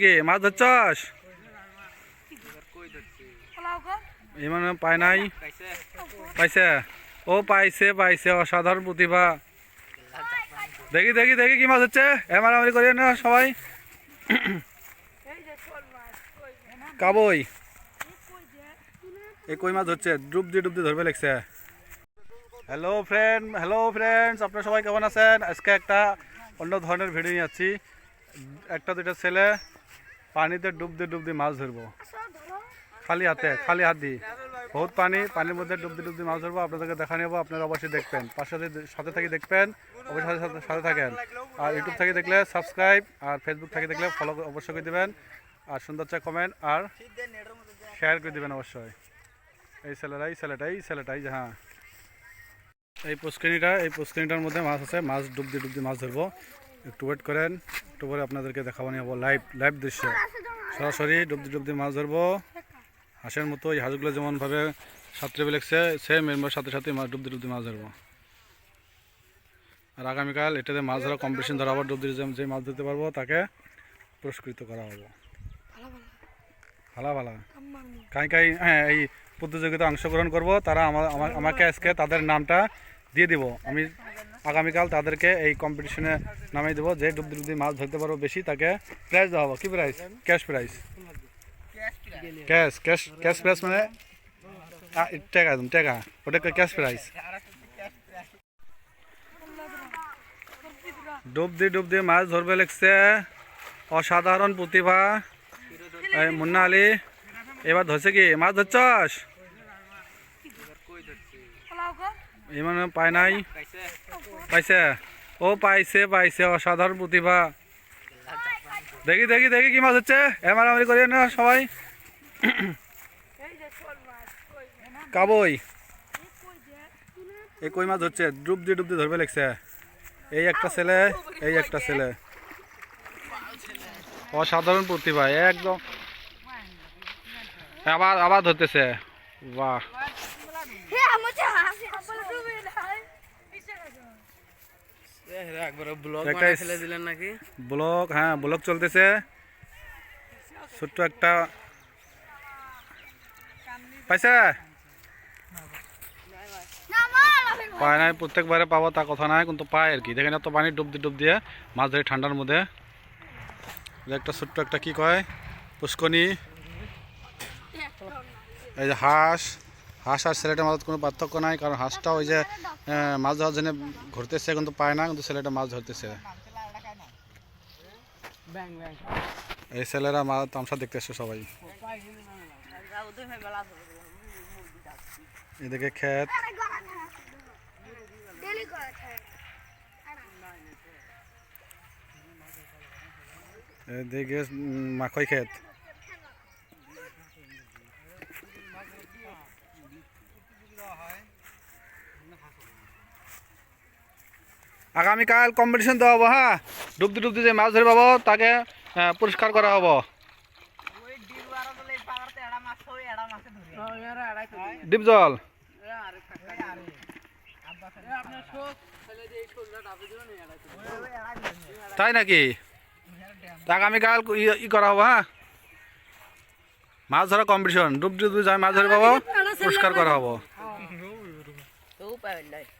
কি, মাছ ধরছস? এই মানে পায় নাই? পাইছে? ও পাইছে পাইছে, অসাধারণ প্রতিভা। দেখি দেখি দেখি কি মাছ হচ্ছে এমারামারি করি না সবাই। কাবই এই কই মাছ হচ্ছে ডুব দিয়ে ডুব দিয়ে ধরবে লাগছে। হ্যালো ফ্রেন্ড হ্যালো ফ্রেন্ডস আপনারা সবাই কেমন আছেন? আজকে একটা অন্য ধরনের ভিডিও নিয়ে যাচ্ছি একটা দুইটা ছেলে পানিতে ডুব দিয়ে ডুব দিয়ে মাছ ধরবো। খালি হাতে খালি হাত। দিয়ে বহুত পানি পানির মধ্যে ডুব দিয়ে ডুব দিয়ে মাছ ধরবো। আপনাদেরকে দেখা নেব আপনারা অবশ্যই দেখবেন। পাশে সাথে থেকে দেখবেন অবশ্যই সাথে সাথে থাকেন। আর ইউটিউব থেকে দেখলে সাবস্ক্রাইব আর ফেসবুক থেকে দেখলে ফলো অবশ্যই করে দেবেন। আর সুন্দর চা কমেন্ট আর শেয়ার করে দেবেন অবশ্যই। এই ছেলেটা এই ছেলেটা এই ছেলেটা এই যে হ্যাঁ। এই পুষ্কিনিটা এই পুষ্কিনিটার মধ্যে মাছ আছে। মাছ ডুব দিয়ে ডুব দিয়ে মাছ ধরবো। একটু ওয়েট করেন, একটু পরে আপনাদেরকে দেখাবো, নিয়ে লাইভ লাইভ দৃশ্য। সরাসরি ডুবদি ডুবদি মাছ ধরবো। হাঁসের মতো এই হাঁসগুলো যেমনভাবে সাঁতরে বেলেগছে সেম এর সাথে সাথে মাছ ডুবদি দিয়ে ডুব দিয়ে মাছ ধরবো। আর আগামীকাল এটাতে মাছ ধরা কম্পিটিশন ধরা আবার ডুব দিয়ে যে- মাছ ধরতে পারব, তাকে পুরস্কৃত করা হব। ভালো ভালো। কাই কাই হ্যাঁ এই প্রতিযোগিতা অংশগ্রহণ করব, তারা আমা- আমা- আমাকে আজকে তাদের নামটা দিয়ে দিব। আমি আগামীকাল তাদেরকে এই কম্পিটিশনে নামিয়ে দেবো। যে ডুব ডুব মাছ ধরতে পারব বেশি, তাকে প্রাইজ দেওয়া হব। কি prize cash prize cash cash cash prize মানে? টাকা একদম, টাকা। ওটা ক্যাশ প্রাইজ ডুব দিয়ে ডুব দিয়ে মাছ ধরবে লাগছে। অসাধারণ প্রতিভা। মুন্না আলী, এবার ধরছে কি? মাছ ধরছস? এই মানে পায় নাই? পাইছে? ও পাইছে পাইছে। অসাধারণ প্রতিভা। দেখি দেখি দেখি কি মাছ হচ্ছে। এমারামারি করি না সবাই। কাবই এই কই মাছ হচ্ছে? ডুব দিয়ে ডুব দিয়ে ধরবে লাগছে। এই একটা ছেলে, এই একটা ছেলে। অসাধারণ প্রতিভা, একদম। আবার আবার ধরতেছে। বাহ। ব্লগ হ্যাঁ ব্লক চলতেছে। ছোট্ট একটা পাইছে? পায় নাই প্রত্যেকবারে পাবো তা কথা নাই কিন্তু পায় আর কি। দেখেন এত পানি ডুব দিয়ে ডুব দিয়ে মাছ ধরে ঠান্ডার মধ্যে। একটা ছোট্ট একটা কি কয়? পুষ্কনি। এই যে হাঁস। হাঁস আর ছেলেটার মধ্যে কোনো পার্থক্য নাই, কারণ হাঁসটা ওই যে মাছ ধরার জন্য ঘুরতেছে, কিন্তু পায় না, কিন্তু ছেলেটা মাছ ধরতেছে। এই ছেলেরা মাছ তামসা দেখতেছে সবাই। এদিকে ক্ষেত। এদিকে মাখই ক্ষেত। আগামীকাল কম্পিটিশন দেওয়া হব হ্যাঁ? ডুবতে ডুবতে যে মাছ ধরে পাবো তাকে আহ, পুরস্কার করা হব। ডিপ জল? তাই নাকি? আগামীকাল ই- ই করা হব হ্যাঁ? মাছ ধরা কম্পিটিশন ডুব ডুব যায় মাছ ধরে পাবো পুরস্কার করা হব। তো পাবেন